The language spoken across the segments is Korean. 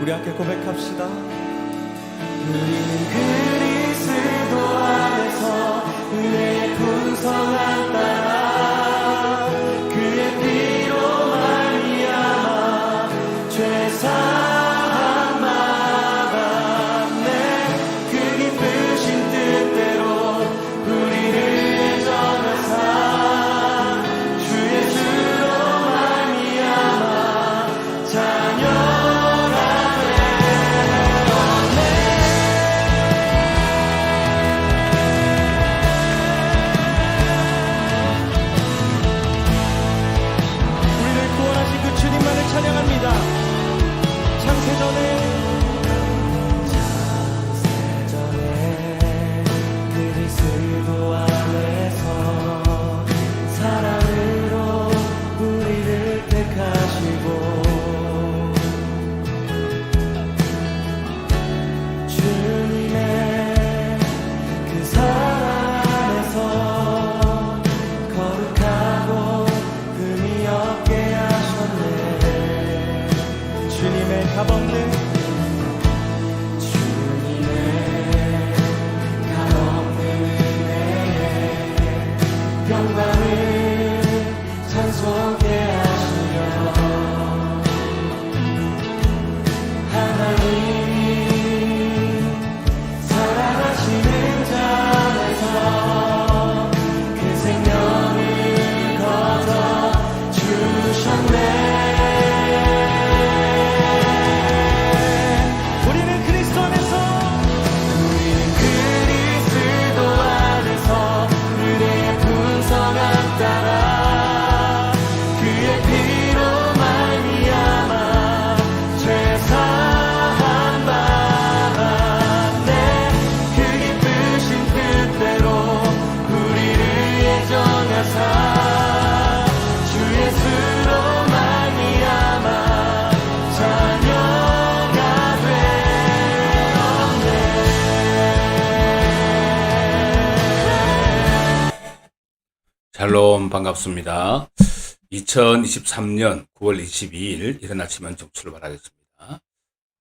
우리 함께 고백합시다. 우리는 그리스도 안에서 은혜의 풍성한 반갑습니다. 2023년 9월 22일 이른 아침 좀 출발하겠습니다.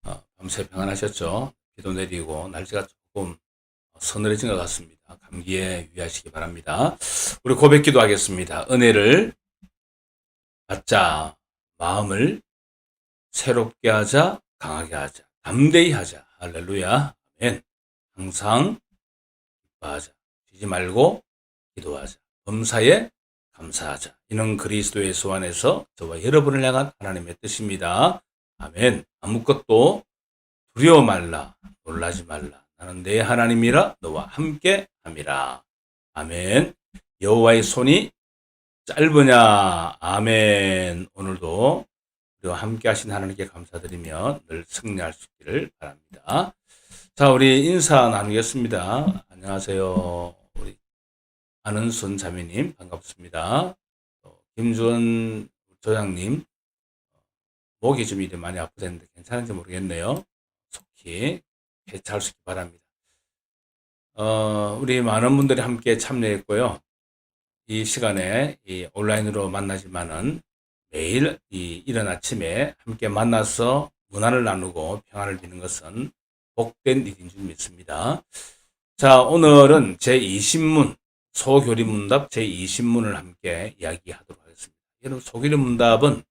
어, 밤새 평안하셨죠? 비도 내리고 날씨가 조금 서늘해진 것 같습니다. 감기에 유의하시기 바랍니다. 우리 고백기도 하겠습니다. 은혜를 받자 마음을 새롭게 하자 강하게 하자 담대히 하자 할렐루야 아멘 항상 기뻐하자 쉬지 말고 기도하자 범사에 감사하자. 이는 그리스도의 소원에서 저와 여러분을 향한 하나님의 뜻입니다. 아멘. 아무것도 두려워 말라. 놀라지 말라. 나는 내 하나님이라 너와 함께 함이라. 아멘. 여호와의 손이 짧으냐. 아멘. 오늘도 우리와 함께 하신 하나님께 감사드리며 늘 승리할 수 있기를 바랍니다. 자, 우리 인사 나누겠습니다. 안녕하세요. 안은순 자매님 반갑습니다. 또 김주원 조장님 목이 좀 이래 많이 아프다는데 괜찮은지 모르겠네요. 속히 회차할 수 있기 바랍니다. 어, 우리 많은 분들이 함께 참여했고요. 이 시간에 이 온라인으로 만나지만은 매일 이 이른 아침에 함께 만나서 문화를 나누고 평안을 비는 것은 복된 일인 줄 믿습니다. 자, 오늘은 제20문 소교리 문답 제20문을 함께 이야기하도록 하겠습니다. 여러분, 소교리 문답은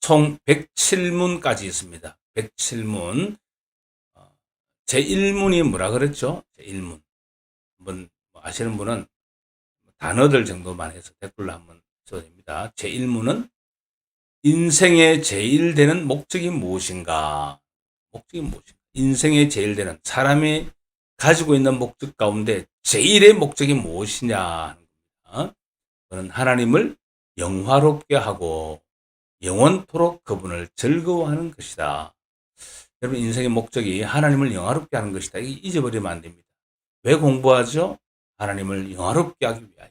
총 107문까지 있습니다. 107문. 어, 제1문이 뭐라 그랬죠? 제1문. 한번 뭐 아시는 분은 단어들 정도만 해서 댓글로 한번 써도 됩니다. 제1문은 인생의 제일 되는 목적이 무엇인가? 목적이 무엇인가? 인생의 제일 되는 사람이 가지고 있는 목적 가운데 제일의 목적이 무엇이냐 겁니다. 그는 하나님을 영화롭게 하고 영원토록 그분을 즐거워하는 것이다. 여러분 인생의 목적이 하나님을 영화롭게 하는 것이다. 잊어버리면 안 됩니다. 왜 공부하죠? 하나님을 영화롭게 하기 위하여.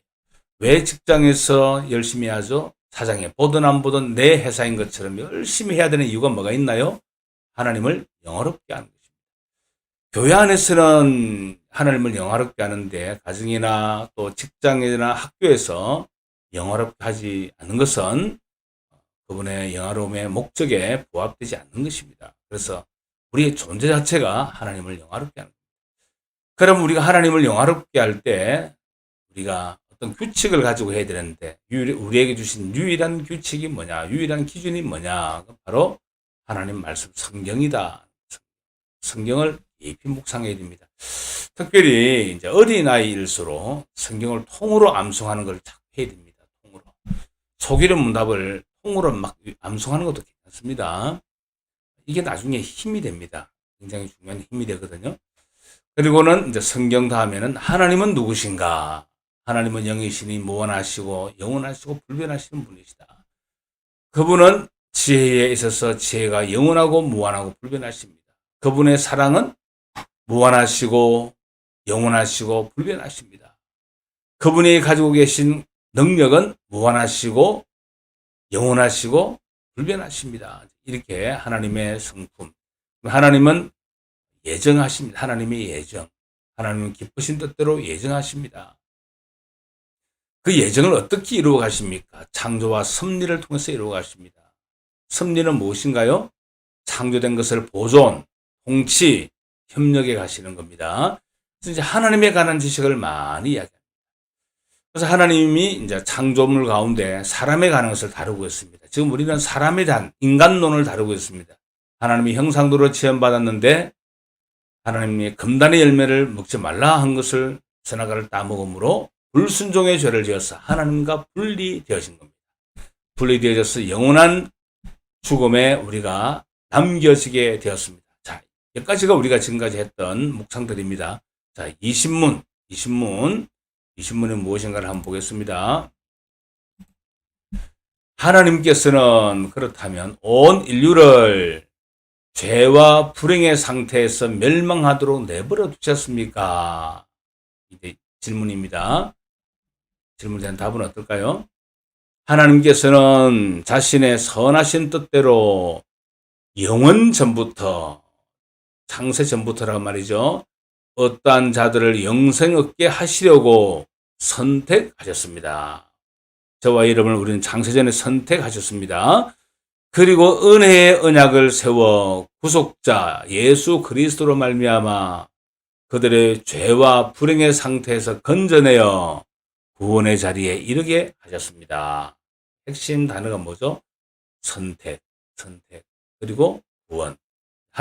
왜 직장에서 열심히 하죠? 사장에 보든 안 보든 내 회사인 것처럼 열심히 해야 되는 이유가 뭐가 있나요? 하나님을 영화롭게 하는 것입니다. 교회 안에서는 하나님을 영화롭게 하는데 가정이나 또 직장이나 학교에서 영화롭게 하지 않는 것은 그분의 영화로움의 목적에 부합되지 않는 것입니다. 그래서 우리의 존재 자체가 하나님을 영화롭게 하는 겁니다. 그럼 우리가 하나님을 영화롭게 할 때 우리가 어떤 규칙을 가지고 해야 되는데 우리에게 주신 유일한 규칙이 뭐냐? 유일한 기준이 뭐냐? 바로 하나님 말씀 성경이다. 성경을 깊이 묵상해야 됩니다. 특별히 이제 어린 아이일수록 성경을 통으로 암송하는 걸 자꾸 해야 됩니다. 통으로. 속이는 문답을 통으로 막 암송하는 것도 괜찮습니다. 이게 나중에 힘이 됩니다. 굉장히 중요한 힘이 되거든요. 그리고는 이제 성경 다음에는 하나님은 누구신가? 하나님은 영이시니 무한하시고 영원하시고 불변하시는 분이시다. 그분은 지혜에 있어서 지혜가 영원하고 무한하고 불변하십니다. 그분의 사랑은 무한하시고 영원하시고 불변하십니다. 그분이 가지고 계신 능력은 무한하시고 영원하시고 불변하십니다. 이렇게 하나님의 성품. 하나님은 예정하십니다. 하나님의 예정. 하나님은 기쁘신 뜻대로 예정하십니다. 그 예정을 어떻게 이루어 가십니까? 창조와 섭리를 통해서 이루어 가십니다. 섭리는 무엇인가요? 창조된 것을 보존, 통치, 협력해 가시는 겁니다. 그래서 이제 하나님에 관한 지식을 많이 이야기합니다. 그래서 하나님이 이제 창조물 가운데 사람에 관한 것을 다루고 있습니다. 지금 우리는 사람에 대한 인간론을 다루고 있습니다. 하나님이 형상도로 지원받았는데 하나님이 금단의 열매를 먹지 말라 한 것을 선악과를 따먹음으로 불순종의 죄를 지어서 하나님과 분리되어진 겁니다. 분리되어져서 영원한 죽음에 우리가 남겨지게 되었습니다. 자, 여기까지가 우리가 지금까지 했던 묵상들입니다. 자, 이 신문, 이 신문, 이 신문은 무엇인가를 한번 보겠습니다. 하나님께서는 그렇다면 온 인류를 죄와 불행의 상태에서 멸망하도록 내버려 두셨습니까? 이게 질문입니다. 질문에 대한 답은 어떨까요? 하나님께서는 자신의 선하신 뜻대로 영원 전부터 창세 전부터라고 말이죠. 어떠한 자들을 영생 얻게 하시려고 선택하셨습니다. 저와 이름을 우리는 창세전에 선택하셨습니다. 그리고 은혜의 언약을 세워 구속자 예수 그리스도로 말미암아 그들의 죄와 불행의 상태에서 건져내어 구원의 자리에 이르게 하셨습니다. 핵심 단어가 뭐죠? 선택, 선택, 그리고 구원.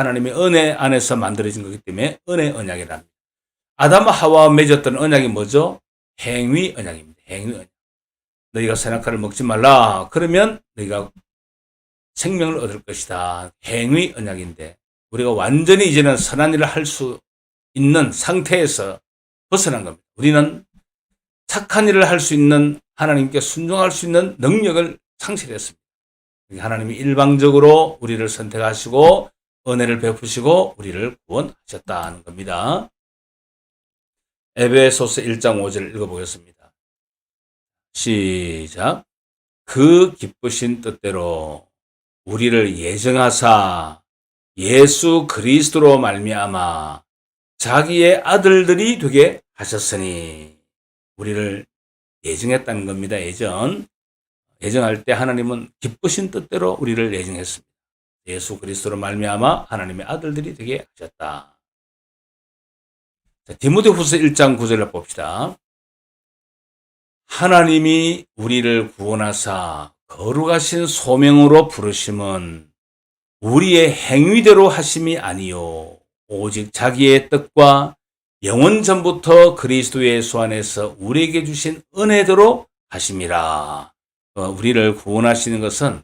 하나님의 은혜 안에서 만들어진 거기 때문에 은혜 언약이랍니다. 아담과 하와와 맺었던 언약이 뭐죠? 행위 언약입니다. 행위 언약. 너희가 선악과를 먹지 말라. 그러면 너희가 생명을 얻을 것이다. 행위 언약인데 우리가 완전히 이제는 선한 일을 할 수 있는 상태에서 벗어난 겁니다. 우리는 착한 일을 할 수 있는 하나님께 순종할 수 있는 능력을 상실했습니다. 하나님이 일방적으로 우리를 선택하시고 은혜를 베푸시고 우리를 구원하셨다는 겁니다. 에베소서 1장 5절 읽어보겠습니다. 시작. 그 기쁘신 뜻대로 우리를 예정하사 예수 그리스도로 말미암아 자기의 아들들이 되게 하셨으니 우리를 예정했다는 겁니다. 예정. 예정할 때 하나님은 기쁘신 뜻대로 우리를 예정했습니다. 예수 그리스도로 말미암아 하나님의 아들들이 되게 하셨다. 자, 디모데후서 1장 9절을 봅시다. 하나님이 우리를 구원하사 거룩하신 소명으로 부르심은 우리의 행위대로 하심이 아니요 오직 자기의 뜻과 영원 전부터 그리스도 예수 안에서 우리에게 주신 은혜대로 하심이라. 어, 우리를 구원하시는 것은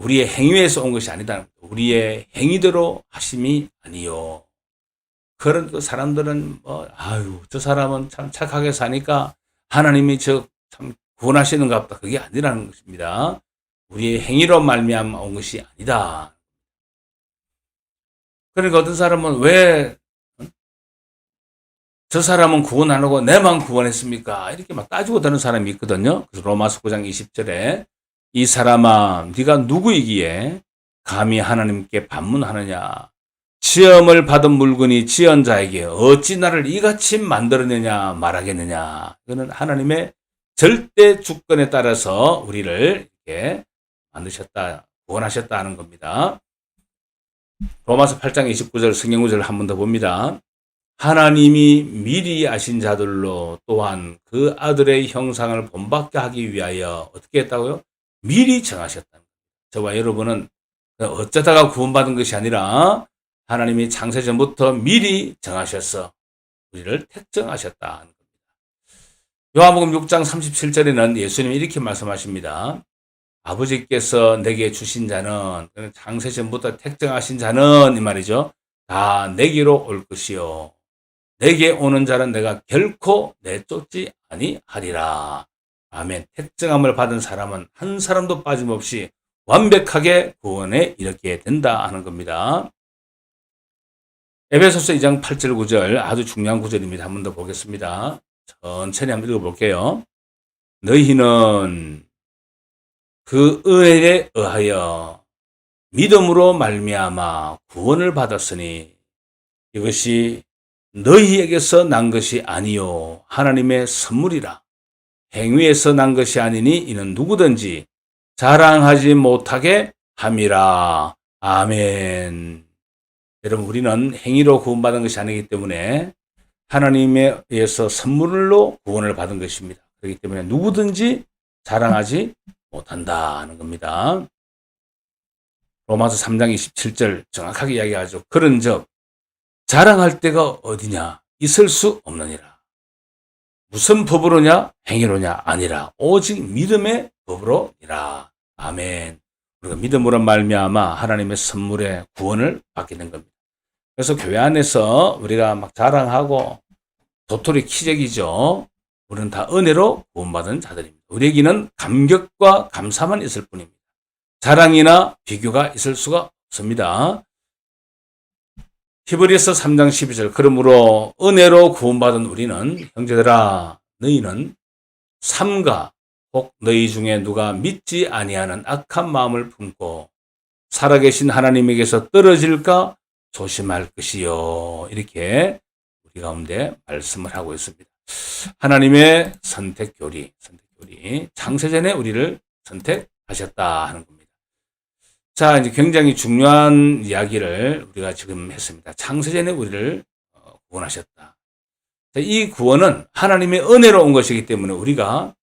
우리의 행위에서 온 것이 아니다. 우리의 행위대로 하심이 아니요. 그런 그 사람들은 뭐 아유 저 사람은 참 착하게 사니까 하나님이 저 참 구원하시는가 보다. 그게 아니라는 것입니다. 우리의 행위로 말미암아 온 것이 아니다. 그러니까 어떤 사람은 왜 저 사람은 구원 안 하고 내만 구원했습니까? 이렇게 막 따지고 드는 사람이 있거든요. 그래서 로마서 9장 20절에 이 사람아 네가 누구이기에 감히 하나님께 반문하느냐? 시험을 받은 물건이 지은 자에게 어찌 나를 이같이 만들어내냐 말하겠느냐? 이거는 하나님의 절대 주권에 따라서 우리를 이렇게 만드셨다, 구원하셨다 하는 겁니다. 로마서 8장 29절 성경 구절을 한번 더 봅니다. 하나님이 미리 아신 자들로 또한 그 아들의 형상을 본받게 하기 위하여 어떻게 했다고요? 미리 정하셨다. 저와 여러분은 어쩌다가 구원받은 것이 아니라 하나님이 창세전부터 미리 정하셔서 우리를 택정하셨다 하는 겁니다. 요한복음 6장 37절에는 예수님이 이렇게 말씀하십니다. 아버지께서 내게 주신 자는 창세전부터 택정하신 자는 이 말이죠. 다 내게로 올 것이요. 내게 오는 자는 내가 결코 내쫓지 아니하리라. 아멘. 택정함을 받은 사람은 한 사람도 빠짐없이 완벽하게 구원에 이르게 된다 하는 겁니다. 에베소서 2장 8절 9절 아주 중요한 구절입니다. 한 번 더 보겠습니다. 천천히 한번 읽어볼게요. 너희는 그 은혜에 의하여 믿음으로 말미암아 구원을 받았으니 이것이 너희에게서 난 것이 아니요 하나님의 선물이라 행위에서 난 것이 아니니 이는 누구든지 자랑하지 못하게 함이라 아멘. 여러분 우리는 행위로 구원받은 것이 아니기 때문에 하나님에 의해서 선물로 구원을 받은 것입니다. 그렇기 때문에 누구든지 자랑하지 못한다 하는 겁니다. 로마서 3장 27절 정확하게 이야기하죠. 그런즉 자랑할 데가 어디냐 있을 수 없느니라. 무슨 법으로냐 행위로냐 아니라 오직 믿음의 법으로니라. 아멘. 우리가 믿음으로 말미암아 하나님의 선물의 구원을 받게 된 겁니다. 그래서 교회 안에서 우리가 막 자랑하고 도토리 키재기죠. 우리는 다 은혜로 구원받은 자들입니다. 우리에게는 감격과 감사만 있을 뿐입니다. 자랑이나 비교가 있을 수가 없습니다. 히브리서 3장 12절 그러므로 은혜로 구원받은 우리는 형제들아 너희는 삼가 혹 너희 중에 누가 믿지 아니하는 악한 마음을 품고 살아계신 하나님에게서 떨어질까 조심할 것이요 이렇게 우리 가운데 말씀을 하고 있습니다. 하나님의 선택 교리, 선택 교리 창세전에 우리를 선택하셨다 하는 겁니다. 자, 이제 굉장히 중요한 이야기를 우리가 지금 했습니다. 창세전에 우리를 어, 구원하셨다. 자, 이 구원은 하나님의 은혜로 온 것이기 때문에 우리가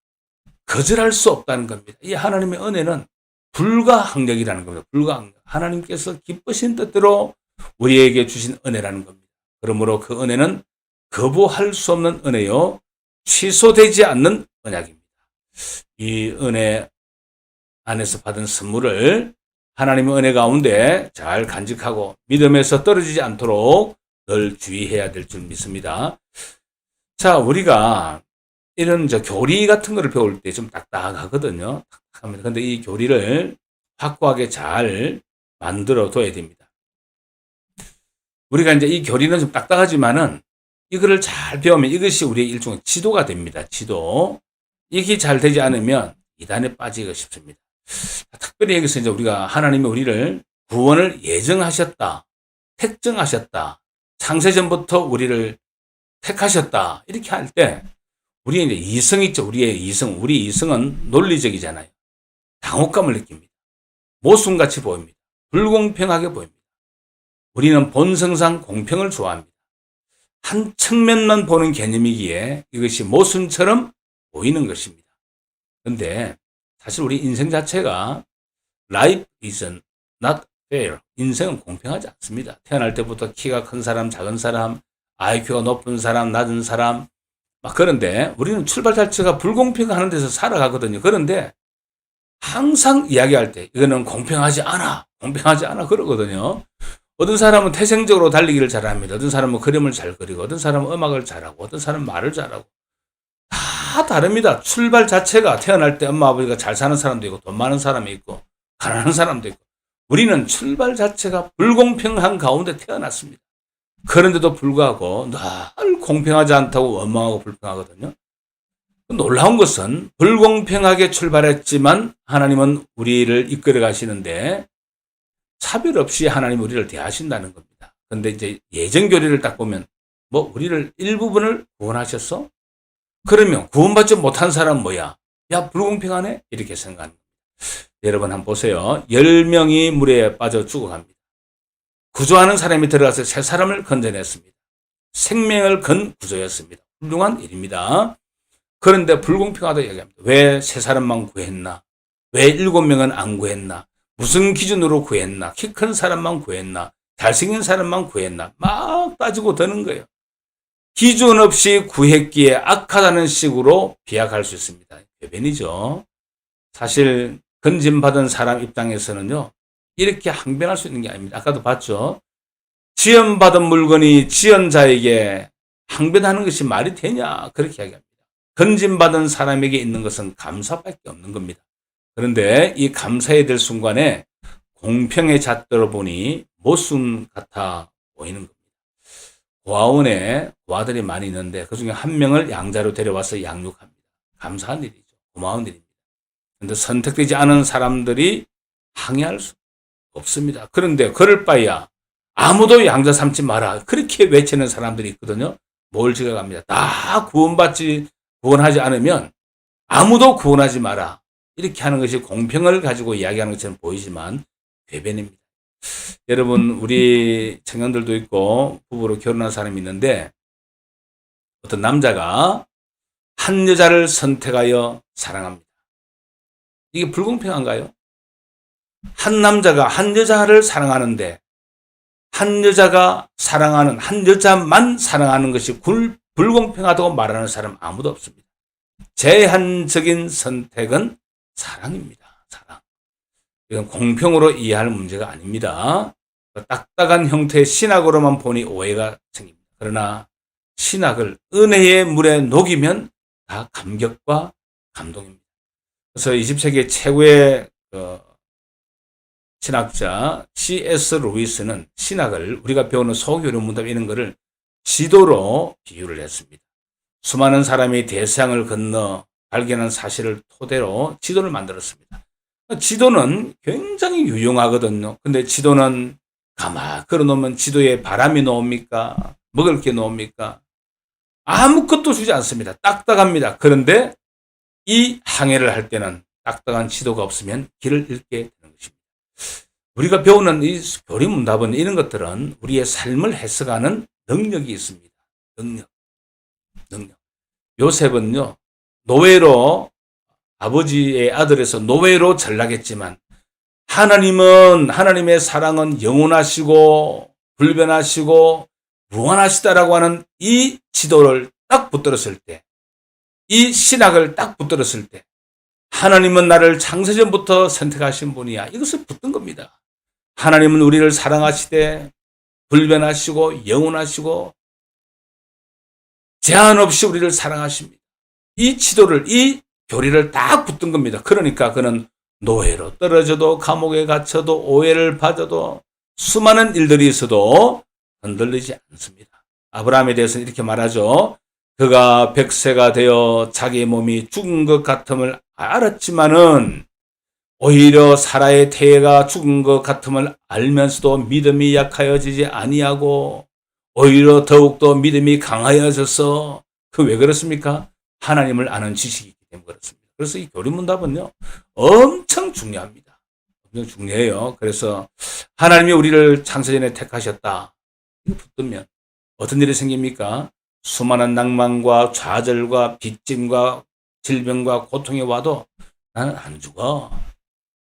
거절할 수 없다는 겁니다. 이 하나님의 은혜는 불가항력이라는 겁니다. 불가항력. 하나님께서 기쁘신 뜻대로 우리에게 주신 은혜라는 겁니다. 그러므로 그 은혜는 거부할 수 없는 은혜요. 취소되지 않는 언약입니다. 이 은혜 안에서 받은 선물을 하나님의 은혜 가운데 잘 간직하고 믿음에서 떨어지지 않도록 늘 주의해야 될 줄 믿습니다. 자, 우리가 이런 저 교리 같은 거를 배울 때 좀 딱딱하거든요. 근데 이 교리를 확고하게 잘 만들어 둬야 됩니다. 우리가 이제 이 교리는 좀 딱딱하지만은 이거를 잘 배우면 이것이 우리의 일종의 지도가 됩니다. 지도. 이게 잘 되지 않으면 이단에 빠지기가 쉽습니다. 특별히 여기서 이제 우리가 하나님이 우리를 구원을 예정하셨다. 택정하셨다. 창세전부터 우리를 택하셨다. 이렇게 할 때, 우리의 이제 이성 있죠. 우리의 이성. 우리 이성은 논리적이잖아요. 당혹감을 느낍니다. 모순같이 보입니다. 불공평하게 보입니다. 우리는 본성상 공평을 좋아합니다. 한 측면만 보는 개념이기에 이것이 모순처럼 보이는 것입니다. 그런데 사실 우리 인생 자체가 life is not fair. 인생은 공평하지 않습니다. 태어날 때부터 키가 큰 사람, 작은 사람, IQ가 높은 사람, 낮은 사람, 막 그런데 우리는 출발 자체가 불공평하는 데서 살아가거든요. 그런데 항상 이야기할 때 이거는 공평하지 않아. 공평하지 않아. 그러거든요. 어떤 사람은 태생적으로 달리기를 잘합니다. 어떤 사람은 그림을 잘 그리고, 어떤 사람은 음악을 잘하고, 어떤 사람은 말을 잘하고. 다 다릅니다. 출발 자체가 태어날 때 엄마 아버지가 잘 사는 사람도 있고, 돈 많은 사람이 있고, 가난한 사람도 있고. 우리는 출발 자체가 불공평한 가운데 태어났습니다. 그런데도 불구하고 늘 공평하지 않다고 원망하고 불평하거든요. 놀라운 것은 불공평하게 출발했지만 하나님은 우리를 이끌어 가시는데 차별 없이 하나님 우리를 대하신다는 겁니다. 근데 이제 예전 교리를 딱 보면 뭐 우리를 일부분을 구원하셨어? 그러면 구원받지 못한 사람 뭐야? 야 불공평하네? 이렇게 생각하는 겁니다. 여러분 한번 보세요. 10명이 물에 빠져 죽어갑니다. 구조하는 사람이 들어가서 세 사람을 건져냈습니다. 생명을 건 구조였습니다. 훌륭한 일입니다. 그런데 불공평하다 얘기합니다. 왜 세 사람만 구했나? 왜 일곱 명은 안 구했나? 무슨 기준으로 구했나? 키 큰 사람만 구했나? 잘생긴 사람만 구했나? 막 따지고 드는 거예요. 기준 없이 구했기에 악하다는 식으로 비약할 수 있습니다. 배변이죠. 사실 건진받은 사람 입장에서는요. 이렇게 항변할 수 있는 게 아닙니다. 아까도 봤죠. 지연받은 물건이 지연자에게 항변하는 것이 말이 되냐 그렇게 이야기합니다. 건진받은 사람에게 있는 것은 감사밖에 없는 겁니다. 그런데 이 감사해야 될 순간에 공평의 잣대로 보니 모순 같아 보이는 겁니다. 고아원에 고아들이 많이 있는데 그 중에 한 명을 양자로 데려와서 양육합니다. 감사한 일이죠. 고마운 일입니다. 그런데 선택되지 않은 사람들이 항의할 수 없습니다. 그런데 그럴 바에야 아무도 양자 삼지 마라. 그렇게 외치는 사람들이 있거든요. 뭘 지각합니다. 다 구원받지, 구원하지 않으면 아무도 구원하지 마라. 이렇게 하는 것이 공평을 가지고 이야기하는 것처럼 보이지만 궤변입니다. 여러분, 우리 청년들도 있고 부부로 결혼한 사람이 있는데 어떤 남자가 한 여자를 선택하여 사랑합니다. 이게 불공평한가요? 한 남자가 한 여자를 사랑하는데 한 여자가 사랑하는 한 여자만 사랑하는 것이 굴, 불공평하다고 말하는 사람 아무도 없습니다. 제한적인 선택은 사랑입니다. 이건 공평으로 이해할 문제가 아닙니다. 딱딱한 형태의 신학으로만 보니 오해가 생깁니다. 그러나 신학을 은혜의 물에 녹이면 다 감격과 감동입니다. 그래서 20세기 최고의 그 신학자 C.S. 루이스는 신학을 우리가 배우는 소교류 문답 이런 거를 지도로 비유를 했습니다. 수많은 사람이 대서양을 건너 발견한 사실을 토대로 지도를 만들었습니다. 지도는 굉장히 유용하거든요. 근데 지도는 가만 걸어놓으면 지도에 바람이 놓습니까? 먹을 게 놓습니까? 아무것도 주지 않습니다. 딱딱합니다. 그런데 이 항해를 할 때는 딱딱한 지도가 없으면 길을 잃게 되는 것입니다. 우리가 배우는 이 교리문답은 이런 것들은 우리의 삶을 해석하는 능력이 있습니다. 능력. 능력. 요셉은요, 노예로 아버지의 아들에서 노예로 전락했지만 하나님은 하나님의 사랑은 영원하시고 불변하시고 무한하시다라고 하는 이 지도를 딱 붙들었을 때, 이 신학을 딱 붙들었을 때, 하나님은 나를 창세전부터 선택하신 분이야. 이것을 붙든 겁니다. 하나님은 우리를 사랑하시되 불변하시고 영원하시고 제한 없이 우리를 사랑하십니다. 이 지도를 이 교리를 딱 붙든 겁니다. 그러니까 그는 노예로 떨어져도 감옥에 갇혀도 오해를 받아도 수많은 일들이 있어도 흔들리지 않습니다. 아브라함에 대해서는 이렇게 말하죠. 그가 백세가 되어 자기 몸이 죽은 것 같음을 알았지만은 오히려 사라의 태가 죽은 것 같음을 알면서도 믿음이 약하여지지 아니하고 오히려 더욱더 믿음이 강하여져서 그 왜 그렇습니까? 하나님을 아는 지식이 때문에 그렇습니다. 그래서 이 교리문답은요 엄청 중요합니다. 엄청 중요해요. 그래서 하나님이 우리를 창세전에 택하셨다. 이거 붙들면 어떤 일이 생깁니까? 수많은 낭만과 좌절과 빚짐과 질병과 고통이 와도 나는 안 죽어.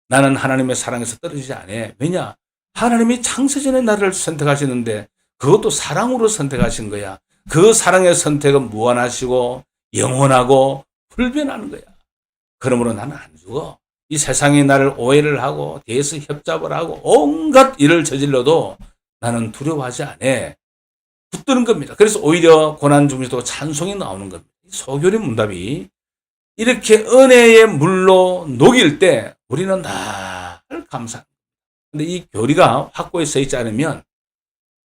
나는 하나님의 사랑에서 떨어지지 않아. 왜냐? 하나님이 창세전에 나를 선택하시는데 그것도 사랑으로 선택하신 거야. 그 사랑의 선택은 무한하시고 영원하고 불변하는 거야. 그러므로 나는 안 죽어. 이 세상이 나를 오해를 하고 뒤에서 협잡을 하고 온갖 일을 저질러도 나는 두려워하지 않아. 붙드는 겁니다. 그래서 오히려 고난 중에서도 찬송이 나오는 겁니다. 소교리 문답이 이렇게 은혜의 물로 녹일 때 우리는 늘 감사합니다. 근데 이 교리가 확고히 서 있지 않으면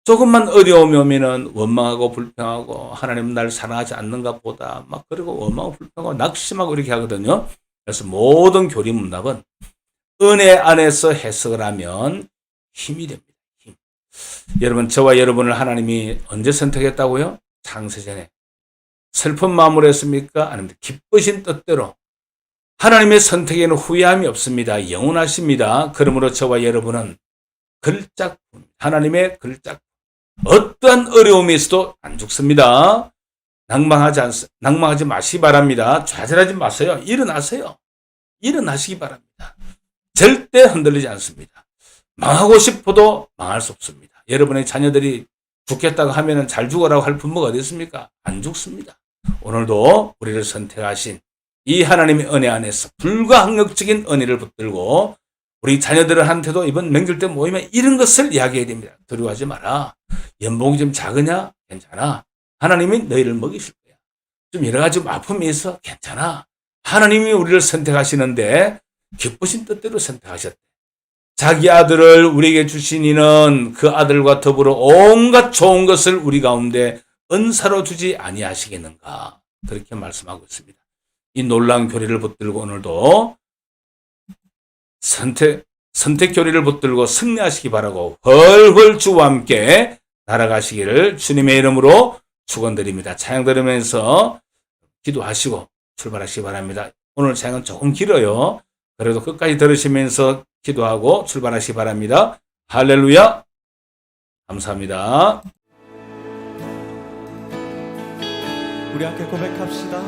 조금만 어려움이 오면은 원망하고 불평하고 하나님 날 사랑하지 않는가 보다 막 그리고 원망하고 불평하고 낙심하고 이렇게 하거든요. 그래서 모든 교리 문답은 은혜 안에서 해석을 하면 힘이 됩니다. 힘. 여러분 저와 여러분을 하나님이 언제 선택했다고요? 창세전에 슬픈 마음으로 했습니까? 아니면 기쁘신 뜻대로 하나님의 선택에는 후회함이 없습니다. 영원하십니다. 그러므로 저와 여러분은 걸작품, 하나님의 걸작, 어떠한 어려움이 있어도 안 죽습니다. 낭망하지 않, 낭망하지 마시기 바랍니다. 좌절하지 마세요. 일어나세요. 일어나시기 바랍니다. 절대 흔들리지 않습니다. 망하고 싶어도 망할 수 없습니다. 여러분의 자녀들이 죽겠다고 하면은 잘 죽어라고 할 부모가 어디 있습니까? 안 죽습니다. 오늘도 우리를 선택하신 이 하나님의 은혜 안에서 불가항력적인 은혜를 붙들고 우리 자녀들한테도 이번 명절 때 모이면 이런 것을 이야기해야 됩니다. 두려워하지 마라. 연봉이 좀 작으냐? 괜찮아. 하나님이 너희를 먹이실 거야. 좀 여러 가지 아픔이 있어? 괜찮아. 하나님이 우리를 선택하시는데 기쁘신 뜻대로 선택하셨대. 자기 아들을 우리에게 주신 이는 그 아들과 더불어 온갖 좋은 것을 우리 가운데 은사로 주지 아니하시겠는가. 그렇게 말씀하고 있습니다. 이 놀라운 교리를 붙들고 오늘도 선택, 선택 교리를 붙들고 승리하시기 바라고 헐헐 주와 함께 날아가시기를 주님의 이름으로 축원드립니다. 찬양 들으면서 기도하시고 출발하시기 바랍니다. 오늘 찬양은 조금 길어요. 그래도 끝까지 들으시면서 기도하고 출발하시기 바랍니다. 할렐루야! 감사합니다. 우리 함께 고백합시다.